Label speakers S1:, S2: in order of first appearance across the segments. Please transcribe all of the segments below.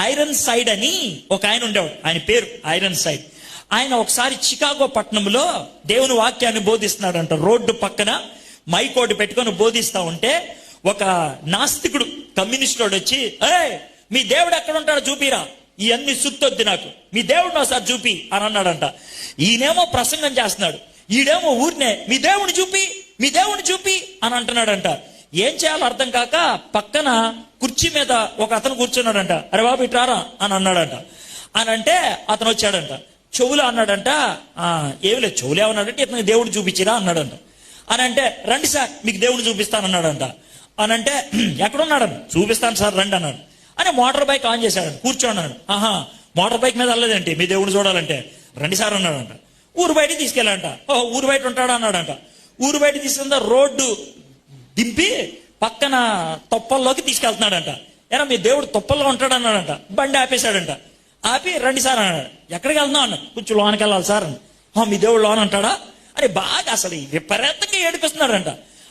S1: Iron side అని ఒక ఆయన ఉండేవాడు. ఆయన పేరు ఐరన్ సైడ్ ఆయన ఒకసారి చికాగో పట్టణంలో దేవుని వాక్యాన్ని బోధిస్తున్నాడంట. రోడ్డు పక్కన మైకోటి పెట్టుకొని బోధిస్తా ఉంటే ఒక నాస్తికుడు కమ్యూనిస్ట్ వచ్చి అరే మీ దేవుడు ఎక్కడ ఉంటాడో చూపిరా. ఇవన్నీ సుత్తొద్ది నాకు. మీ దేవుడిని ఒకసారి చూపి అని అన్నాడంట. ఈయనేమో ప్రసంగం చేస్తున్నాడు. ఈడేమో ఊరినే మీ దేవుని చూపి మీ దేవుని చూపి అని అంటున్నాడంట. ఏం చేయాలో అర్థం కాక పక్కన కుర్చీ మీద ఒక అతను కూర్చున్నాడంట. అరే బాబు ఇట్రారా అని అన్నాడంట. అని అంటే అతను వచ్చాడంట. చెవులు అన్నాడంట. "ఆ, ఏమి లేదు చెవులు ఏమన్నాడంటే ఇతను దేవుడు చూపించిరా అన్నాడంట. అని అంటే రండి సార్ మీకు దేవుడు చూపిస్తాను అన్నాడంట. అని అంటే ఎక్కడున్నాడని చూపిస్తాను సార్ రండి అన్నాడు. అని మోటార్ బైక్ ఆన్ చేశాడు కూర్చోన్నాడు ఆహా మోటార్ బైక్ మీద వెళ్ళలేదంటే మీ దేవుడు చూడాలంటే. రండి సార్ అన్నాడంట. ఊరు బయట తీసుకెళ్ళాడంట ఓ ఊరు బయట ఉంటాడా? అన్నాడంట. ఊరు బయట తీసుకుందా రోడ్డు దింపి పక్కన తొప్పల్లోకి తీసుకెళ్తున్నాడంట. ఎరా మీ దేవుడు తొప్పల్లో ఉంటాడు అన్నాడంట బండి ఆపేశాడంట. ఆపి రండి సార్ అన్నాడు. ఎక్కడికి వెళ్దాం అన్న కొంచెం లోనికి వెళ్ళాలి సార్ అని మీ దేవుడు లోన్ అంటాడా అని బాగా అసలు విపరీతంగా ఏడిపిస్తున్నాడంట.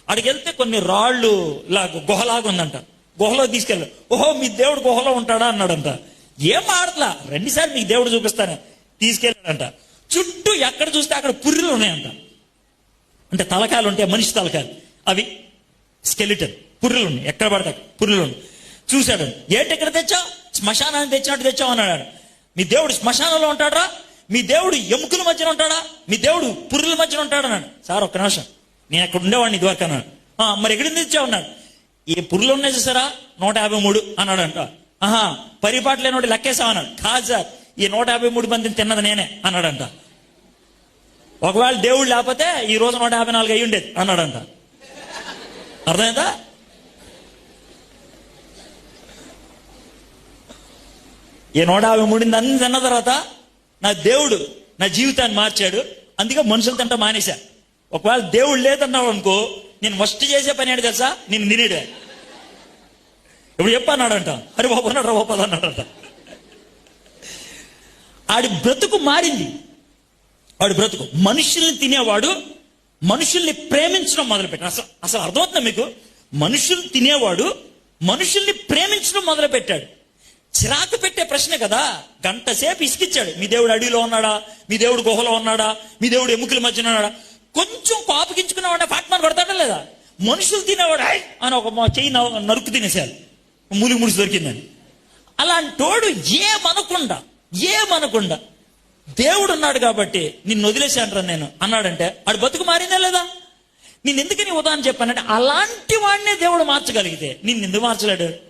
S1: అడిగి వెళ్తే కొన్ని రాళ్ళు లాగా గుహలాగా ఉందంట. గుహలో తీసుకెళ్ళి ఓహో మీ దేవుడు గుహలో ఉంటాడా అన్నాడంట. ఏం ఆడలా రండి సార్ మీకు దేవుడు చూపిస్తాను. తీసుకెళ్ళాడంట. చుట్టూ ఎక్కడ చూస్తే అక్కడ పుర్రెలు ఉన్నాయంట. అంటే తలకాయలు ఉంటాయి మనిషి తలకాయలు. అవి స్కెలిటన్ పుర్రెలు ఉన్నాయి ఎక్కడ పడతా పుర్రెలు ఉన్నాయి చూశాడు. ఏంటి ఎక్కడ తెచ్చావు? శ్మశానాన్ని తెచ్చినట్టు తెచ్చావు అన్నాడు. మీ దేవుడు శ్మశానంలో ఉంటాడా? మీ దేవుడు ఎముకల మధ్యన ఉంటాడా? మీ దేవుడు పుర్రుల మధ్యన ఉంటాడా? అన్నాడు. సార్ ఒక్క నిమిషం. నేను అక్కడ ఉండేవాడిని ఇదివరకు అన్నాడు. మరి ఎక్కడ తెచ్చావు? అన్నాడు. ఈ పుర్రులు ఉన్నాయి చూసారా? నూట యాభై మూడు అన్నాడు అంట ఆహా పరిపాటు లేనోటి లెక్కేసావు అన్నాడు. కాదు సార్ ఈ నూట యాభై మూడు మందిని తిన్నది నేనే అన్నాడంట. ఒకవేళ దేవుడు లేకపోతే ఈ రోజు నూట యాభై నాలుగు అయ్యి ఉండేది అన్నాడంట. అర్థమైందా? ఈ నూట యాభై మూడింది అన్ని తిన్న తర్వాత నా దేవుడు నా జీవితాన్ని మార్చాడు. అందుకే మనుషులు తింట మానేశా. ఒకవేళ దేవుడు లేదన్నావు అనుకో నేను ఫస్ట్ చేసే పని ఏంటి తెలుసా? నేను తినేడే. ఇప్పుడు చెప్పన్నాడంట. హరి బాబు అన్నాడు రా బాబు అన్నాడంట. ఆడి బ్రతుకు మారింది. వాడి బ్రతుకు. మనుషుల్ని తినేవాడు మనుషుల్ని ప్రేమించడం మొదలుపెట్టాడు అసలు అసలు అర్థమవుతుందా మీకు? మనుషులు తినేవాడు మనుషుల్ని ప్రేమించడం మొదలుపెట్టాడు. చిరాకు పెట్టే ప్రశ్న కదా. గంట సేపు ఇసుకిచ్చాడు. మీ దేవుడు అడవిలో ఉన్నాడా? మీ దేవుడు గుహలో ఉన్నాడా? మీ దేవుడు ఎముకల మధ్యన ఉన్నాడా? కొంచెం కోపగించుకున్నవాడే ఫాట్మాన్ కొడతాడా లేదా? మనుషులు తినేవాడు హై అని ఒక చెయ్యి నరుకు తినేసేయాలి ములి ముడిసి దొరికిందని. అలాంటోడు ఏ మనకుండా దేవుడు ఉన్నాడు కాబట్టి నిన్ను వదిలేశాను నేను. అన్నాడంటే ఆడు బతుకు మారిందా లేదా? నేను ఎందుకని ఉదాహరణ చెప్పానంటే అలాంటి వాడినే దేవుడు మార్చగలిగితే నిన్ను ఎందుకు మార్చలేడు?